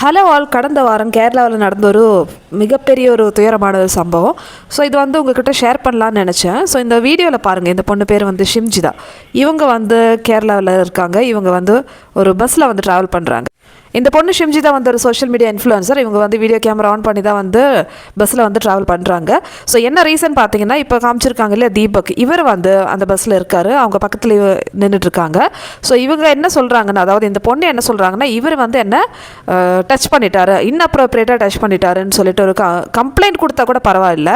Hello all கடந்த வாரம் கேரளாவில் நடந்த ஒரு மிகப்பெரிய ஒரு துயரமான ஒரு சம்பவம். ஸோ இது வந்து உங்ககிட்ட ஷேர் பண்ணலான்னு நினச்சேன். ஸோ இந்த வீடியோவில் பாருங்கள் இந்த பொண்ணு பேர் வந்து ஷிம்ஜிதா. இவங்க வந்து கேரளாவில் இருக்காங்க. இவங்க வந்து ஒரு பஸ்ஸில் வந்து ட்ராவல் பண்ணுறாங்க இந்த பொண்ணு ஷிம்ஜிதா வந்து ஒரு சோஷியல் மீடியா இன்ஃப்ளூயன்சர் இவங்க வந்து வீடியோ கேமரா ஆன் பண்ணி தான் வந்து பஸ்ஸில் வந்து ட்ராவல் பண்ணுறாங்க ஸோ என்ன ரீசன் பார்த்தீங்கன்னா இப்போ காமிச்சிருக்காங்க இல்லையா தீபக். இவர் வந்து அந்த பஸ்ஸில் இருக்காரு. அவங்க பக்கத்தில் நின்றுட்டு இருக்காங்க ஸோ இவங்க என்ன சொல்கிறாங்கன்னா அதாவது இந்த பொண்ணு என்ன சொல்கிறாங்கன்னா இவர் வந்து என்ன டச் பண்ணிட்டாரு. இன்அப்ரோப்ரியேட்டாக டச் பண்ணிட்டாருன்னு சொல்லிட்டு ஒரு கம்ப்ளைண்ட் கொடுத்தா கூட பரவாயில்ல.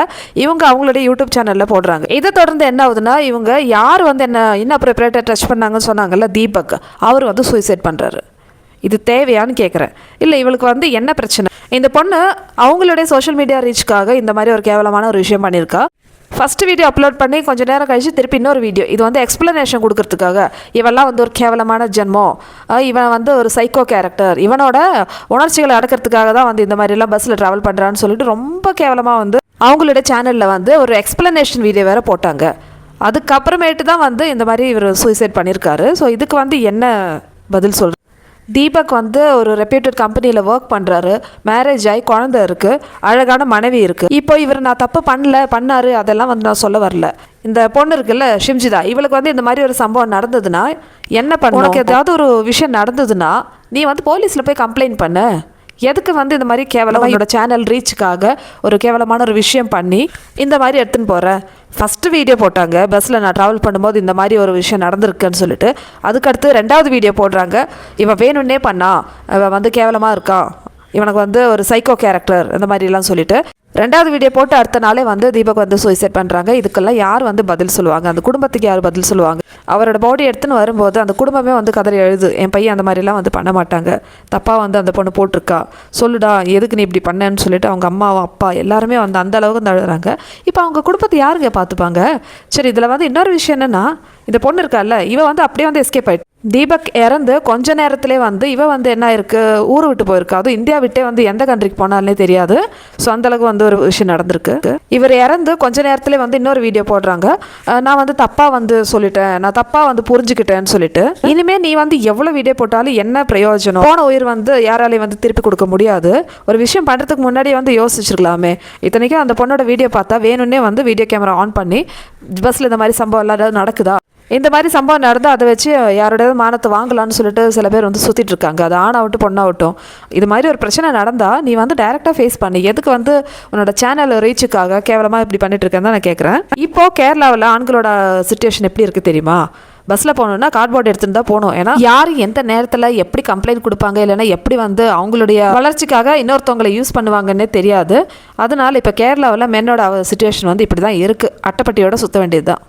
இவங்க அவங்களுடைய யூடியூப் சேனலில் போடுறாங்க. இதை தொடர்ந்து என்ன ஆகுதுன்னா இவங்க யார் வந்து என்ன இன்அப்ரோப்ரியேட்டாக டச் பண்ணாங்கன்னு சொன்னாங்கல்ல தீபக். அவர் வந்து சூசைட் பண்ணுறாரு இது தேவையான்னு கேட்குறேன் இல்லை இவளுக்கு வந்து என்ன பிரச்சனை? இந்த பொண்ணு அவங்களுடைய சோஷியல் மீடியா ரீச்க்காக இந்த மாதிரி ஒரு கேவலமான ஒரு விஷயம் பண்ணியிருக்கா ஃபஸ்ட்டு வீடியோ அப்லோட் பண்ணி கொஞ்சம் நேரம் கழிச்சு திருப்பி இன்னொரு வீடியோ இது வந்து எக்ஸ்ப்ளனேஷன் கொடுக்கறதுக்காக. இவெல்லாம் வந்து ஒரு கேவலமான ஜென்மம். இவன் வந்து ஒரு சைக்கோ கேரக்டர் இவனோட உணர்ச்சிகளை அடக்கிறதுக்காக தான் வந்து இந்த மாதிரிலாம் பஸ்ஸில் ட்ராவல் பண்ணுறான்னு சொல்லிட்டு ரொம்ப கேவலமாக வந்து அவங்களுடைய சேனலில் வந்து ஒரு எக்ஸ்ப்ளனேஷன் வீடியோ வேறு போட்டாங்க. அதுக்கப்புறமேட்டு தான் வந்து இந்த மாதிரி இவர் சூசைட் பண்ணியிருக்காரு ஸோ இதுக்கு வந்து என்ன பதில் சொல்கிறேன் தீபக் வந்து ஒரு ரெப்யூட்டட் கம்பெனியில் ஒர்க் பண்ணுறாரு மேரேஜ் ஆகி குழந்த இருக்குது அழகான மனைவி இருக்குது இப்போ இவர் நான் தப்பு பண்ணல பண்ணாரு அதெல்லாம் வந்து நான் சொல்ல வரல. இந்த பொண்ணு இருக்குல்ல ஷிம்ஜிதா இவளுக்கு வந்து இந்த மாதிரி ஒரு சம்பவம் நடந்ததுன்னா என்ன பண்ண உனக்கு ஏதாவது ஒரு விஷயம் நடந்ததுன்னா நீ வந்து போலீஸில் போய் கம்ப்ளைண்ட் பண்ண. எதுக்கு வந்து இந்த மாதிரி கேவலமாக என்னோட சேனல் ரீச்சுக்காக ஒரு கேவலமான ஒரு விஷயம் பண்ணி இந்த மாதிரி எடுத்துன்னு போகிறேன் ஃபஸ்ட்டு வீடியோ போட்டாங்க. பஸ்ஸில் நான் ட்ராவல் பண்ணும்போது இந்த மாதிரி ஒரு விஷயம் நடந்திருக்குன்னு சொல்லிட்டு அதுக்கடுத்து ரெண்டாவது வீடியோ போடுறாங்க. இவன் வேணும்னே பண்ணா. இவன் வந்து கேவலமாக இருக்கான் இவனுக்கு வந்து ஒரு சைக்கோ கேரக்டர் இந்த மாதிரிலாம் சொல்லிட்டு. ரெண்டாவது வீடியோ போட்டு அடுத்த நாளே வந்து தீபக் வந்து சூசைட் பண்ணுறாங்க இதுக்கெல்லாம் யார் வந்து பதில் சொல்லுவாங்க? அந்த குடும்பத்துக்கு யார் பதில் சொல்லுவாங்க? அவரோட பாடி எடுத்துன்னு வரும்போது அந்த குடும்பமே வந்து கதறி எழுது என் பையன் அந்த மாதிரிலாம் வந்து பண்ண மாட்டாங்க. தப்பாக வந்து அந்த பொண்ணு போட்டிருக்கா. சொல்லுடா எதுக்கு நீ இப்படி பண்ணேன்னு சொல்லிட்டு அவங்க அம்மாவும் அப்பா எல்லாருமே வந்து அந்த அளவுக்கு வந்து இப்போ அவங்க குடும்பத்தை யாருங்க பார்த்துப்பாங்க? சரி இதில் வந்து இன்னொரு விஷயம் என்னென்னா இந்த பொண்ணு இருக்கால்ல இவன் வந்து அப்படியே வந்து எஸ்கேப் ஆயிட்டு தீபக் இறந்து கொஞ்ச நேரத்திலே வந்து இவ வந்து என்ன இருக்கு? ஊர் விட்டு போயிருக்கா. அதுவும் இந்தியா விட்டே வந்து எந்த கண்ட்ரிக்கு போனாலே தெரியாது. ஸோ அந்தளவுக்கு வந்து ஒரு விஷயம் நடந்திருக்கு. இவர் இறந்து கொஞ்ச நேரத்திலே வந்து இன்னொரு வீடியோ போடுறாங்க. நான் வந்து தப்பாக வந்து சொல்லிட்டேன். நான் தப்பாக வந்து புரிஞ்சுக்கிட்டேன்னு சொல்லிட்டு. இனிமே நீ வந்து எவ்வளோ வீடியோ போட்டாலும் என்ன பிரயோஜனம்? போன உயிர் வந்து யாராலையும் வந்து திருப்பி கொடுக்க முடியாது. ஒரு விஷயம் பண்ணுறதுக்கு முன்னாடி வந்து யோசிச்சிருக்கலாமே. இத்தனைக்கும் அந்த பொண்ணோட வீடியோ பார்த்தா வேணும்னே வந்து வீடியோ கேமரா ஆன் பண்ணி பஸ்ஸில் இந்த மாதிரி சம்பவம் எல்லாம் ஏதாவது நடக்குதா? இந்த மாதிரி சம்பவம் நடந்து அதை வச்சு யாரோடையாவது மானத்தை வாங்கலாம்னு சொல்லிட்டு சில பேர் வந்து சுற்றிட்டு இருக்காங்க. அது ஆணாகட்டும் பொண்ணாகட்டும் இது மாதிரி ஒரு பிரச்சனை நடந்தால் நீ வந்து டைரெக்டாக ஃபேஸ் பண்ணி. எதுக்கு வந்து உன்னோட சேனல் ரீச்சுக்காக கேவலமாக இப்படி பண்ணிட்டு இருக்கேன்னு தான் நான் கேட்குறேன் இப்போ கேரளாவில் ஆண்களோட சுச்சுவேஷன் எப்படி இருக்குது தெரியுமா? பஸ்ஸில் போகணுன்னா கார்ட்போர்ட் எடுத்துட்டு தான் போகணும். ஏன்னா யார் எந்த நேரத்தில் எப்படி கம்ப்ளைண்ட் கொடுப்பாங்க? இல்லைன்னா எப்படி வந்து அவங்களுடைய வளர்ச்சிக்காக இன்னொருத்தவங்களை யூஸ் பண்ணுவாங்கன்னே தெரியாது. அதனால் இப்போ கேரளாவில் மென்னோட சுச்சுவேஷன் வந்து இப்படி தான் இருக்குது அட்டைப்பட்டியோட சுற்ற வேண்டியது தான்